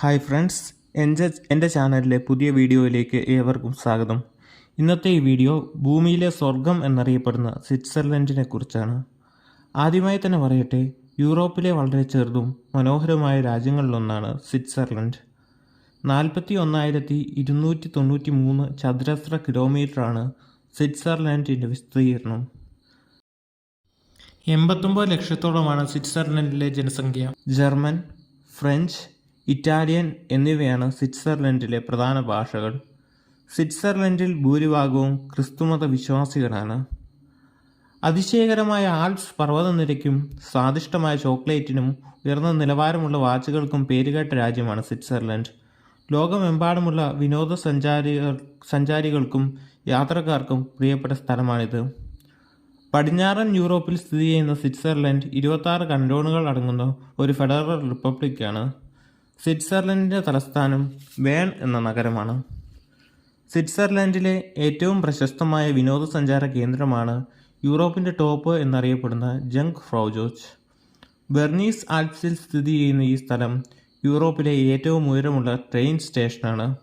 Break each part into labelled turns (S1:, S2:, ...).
S1: Hi friends എന്റെ എന്റെ ചാനലിലെ പുതിയ വീഡിയോയിലേക്ക് ഏവർക്കും സ്വാഗതം. ഇന്നത്തെ ഈ വീഡിയോ ഭൂമിയിലെ സ്വർഗം എന്നറിയപ്പെടുന്ന സ്വിറ്റ്സർലൻഡിനെ കുറിച്ചാണ് ആദ്യമായി തന്നെ പറയട്ടെ യൂറോപ്പിലെ വളരെ ചെറുതും മനോഹരമായ രാജ്യങ്ങളിലൊന്നാണ് സ്വിറ്റ്സർലൻഡ്. നാൽപ്പത്തി ഒന്നായിരത്തി ഇരുന്നൂറ്റി തൊണ്ണൂറ്റി മൂന്ന് ചതുരശ്ര കിലോമീറ്ററാണ് സ്വിറ്റ്സർലൻഡിന്റെ വിസ്തീർണം. എൺപത്തൊമ്പത് ലക്ഷത്തോളമാണ് സ്വിറ്റ്സർലൻഡിലെ ജനസംഖ്യ. ജർമ്മൻ ഫ്രഞ്ച് ഇറ്റാലിയൻ എന്നിവയാണ് സ്വിറ്റ്സർലൻഡിലെ പ്രധാന ഭാഷകൾ. സ്വിറ്റ്സർലൻഡിൽ ഭൂരിഭാഗവും ക്രിസ്തുമത വിശ്വാസികളാണ്. അതിശയകരമായ ആൽപ്സ് പർവതനിരയ്ക്കും സ്വാദിഷ്ടമായ ചോക്ലേറ്റിനും ഉയർന്ന നിലവാരമുള്ള വാച്ചുകൾക്കും പേരുകേട്ട രാജ്യമാണ് സ്വിറ്റ്സർലൻഡ്. ലോകമെമ്പാടുമുള്ള വിനോദസഞ്ചാരികൾ സഞ്ചാരികൾക്കും യാത്രക്കാർക്കും പ്രിയപ്പെട്ട സ്ഥലമാണിത്. പടിഞ്ഞാറൻ യൂറോപ്പിൽ സ്ഥിതി ചെയ്യുന്ന സ്വിറ്റ്സർലൻഡ് ഇരുപത്താറ് കണ്ടോണുകൾ അടങ്ങുന്ന ഒരു ഫെഡറൽ റിപ്പബ്ലിക്കാണ്. സ്വിറ്റ്സർലൻഡിന്റെ തലസ്ഥാനം വേൺ എന്ന നഗരമാണ്. സ്വിറ്റ്സർലൻഡിലെ ഏറ്റവും പ്രശസ്തമായ വിനോദസഞ്ചാര കേന്ദ്രമാണ് യൂറോപ്പിന്റെ ടോപ്പ് എന്നറിയപ്പെടുന്ന ജങ്ക് ഫ്രൗജോച്ച് ബെർണീസ് ആൽപ്സിൽ സ്ഥിതി ചെയ്യുന്ന ഈ സ്ഥലം യൂറോപ്പിലെ ഏറ്റവും ഉയരമുള്ള ട്രെയിൻ സ്റ്റേഷനാണ്.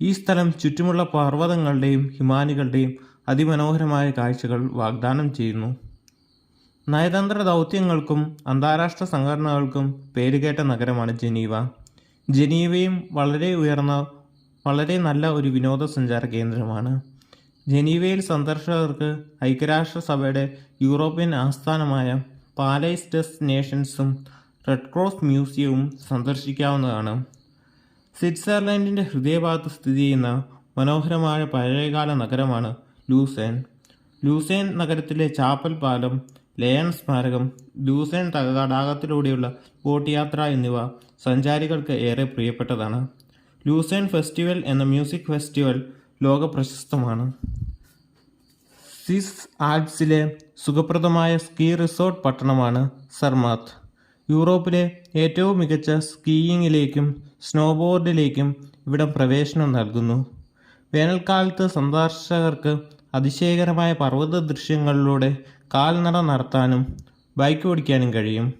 S1: ഈ സ്ഥലം ചുറ്റുമുള്ള പർവതങ്ങളുടെയും ഹിമാനികളുടെയും അതിമനോഹരമായ കാഴ്ചകൾ വാഗ്ദാനം ചെയ്യുന്നു. നയതന്ത്ര ദൗത്യങ്ങൾക്കും അന്താരാഷ്ട്ര സംഘടനകൾക്കും പേരുകേട്ട നഗരമാണ് ജനീവ. ജനീവയും വളരെ ഉയർന്ന വളരെ നല്ല ഒരു വിനോദസഞ്ചാര കേന്ദ്രമാണ്. ജനീവയിൽ സന്ദർശകർക്ക് ഐക്യരാഷ്ട്രസഭയുടെ യൂറോപ്യൻ ആസ്ഥാനമായ പാലൈസ് നേഷൻസും റെഡ് ക്രോസ് മ്യൂസിയവും സന്ദർശിക്കാവുന്നതാണ്. സ്വിറ്റ്സർലൻഡിന്റെ ഹൃദയഭാഗത്ത് സ്ഥിതി ചെയ്യുന്ന മനോഹരമായ പഴയകാല നഗരമാണ് ലൂസേൻ. ലൂസേൻ നഗരത്തിലെ ചാപ്പൽ പാലം ലയൺ സ്മാരകം ലൂസേൻ തടാകത്തിലൂടെയുള്ള ബോട്ട് യാത്ര എന്നിവ സഞ്ചാരികൾക്ക് ഏറെ പ്രിയപ്പെട്ടതാണ്. ലൂസേൺ ഫെസ്റ്റിവൽ എന്ന മ്യൂസിക് ഫെസ്റ്റിവൽ ലോക പ്രശസ്തമാണ് സിസ് ആൽപ്സിലെ സുഖപ്രദമായ സ്കീ റിസോർട്ട് പട്ടണമാണ് സർമാത്ത്. യൂറോപ്പിലെ ഏറ്റവും മികച്ച സ്കീയിങ്ങിലേക്കും സ്നോബോർഡിലേക്കും ഇവിടം പ്രവേശനം നൽകുന്നു. വേനൽക്കാലത്ത് സന്ദർശകർക്ക് അതിശയകരമായ പർവത ദൃശ്യങ്ങളിലൂടെ കാൽനട നടത്താനും ബൈക്ക് ഓടിക്കാനും കഴിയും.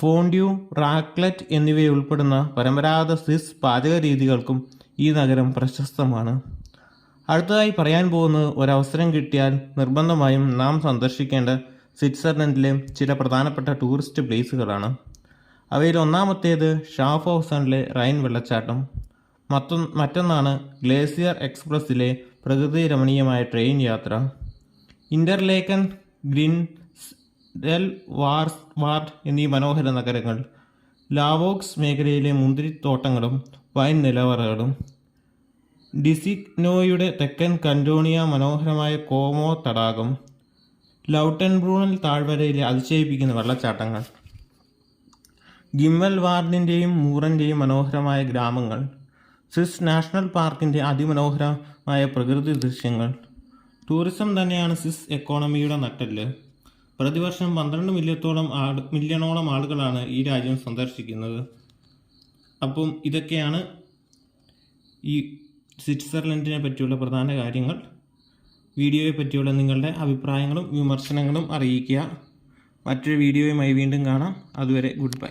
S1: ഫോണ്ട്യൂ റാക്ലറ്റ് എന്നിവയുൾപ്പെടുന്ന പരമ്പരാഗത സ്വിസ് പാചക രീതികൾക്കും ഈ നഗരം പ്രശസ്തമാണ്. അടുത്തതായി പറയാൻ പോകുന്നത് ഒരവസരം കിട്ടിയാൽ നിർബന്ധമായും നാം സന്ദർശിക്കേണ്ട സ്വിറ്റ്സർലൻഡിലെ ചില പ്രധാനപ്പെട്ട ടൂറിസ്റ്റ് പ്ലേസുകളാണ്. അവയിൽ ഒന്നാമത്തേത് ഷാഫ് ഹൗസണിലെ റൈൻ വെള്ളച്ചാട്ടം. മറ്റൊ മറ്റൊന്നാണ് ഗ്ലേസിയർ എക്സ്പ്രസ്സിലെ പ്രകൃതി രമണീയമായ ട്രെയിൻ യാത്ര. Interlaken Grindelwald എന്നീ മനോഹര നഗരങ്ങൾ ലാവോക്സ് മേഖലയിലെ മുന്തിരിത്തോട്ടങ്ങളും വൈൻ നിലവറകളും ഡിസിഗ്നോയുടെ തെക്കൻ കണ്ടോണിയ മനോഹരമായ കോമോ തടാകം ലൗട്ടൻബ്രൂണൽ താഴ്വരയിലെ അതിശയിപ്പിക്കുന്ന വെള്ളച്ചാട്ടങ്ങൾ ഗിമ്മൽ വാർഡിന്റെയും മൂറന്റെയും മനോഹരമായ ഗ്രാമങ്ങൾ സ്വിസ് നാഷണൽ പാർക്കിന്റെ അതിമനോഹരമായ പ്രകൃതി ദൃശ്യങ്ങൾ. ടൂറിസം തന്നെയാണ് സ്വിസ് എക്കോണമിയുടെ നട്ടെല്ല്. പ്രതിവർഷം പന്ത്രണ്ട് മില്യത്തോളം ആൾ മില്യണോളം ആളുകളാണ് ഈ രാജ്യം സന്ദർശിക്കുന്നത്. അപ്പം ഇതൊക്കെയാണ് ഈ സ്വിറ്റ്സർലൻഡിനെ പറ്റിയുള്ള പ്രധാന കാര്യങ്ങൾ. വീഡിയോയെ പറ്റിയുള്ള നിങ്ങളുടെ അഭിപ്രായങ്ങളും വിമർശനങ്ങളും അറിയിക്കുക. മറ്റൊരു വീഡിയോയുമായി വീണ്ടും കാണാം. അതുവരെ ഗുഡ് ബൈ.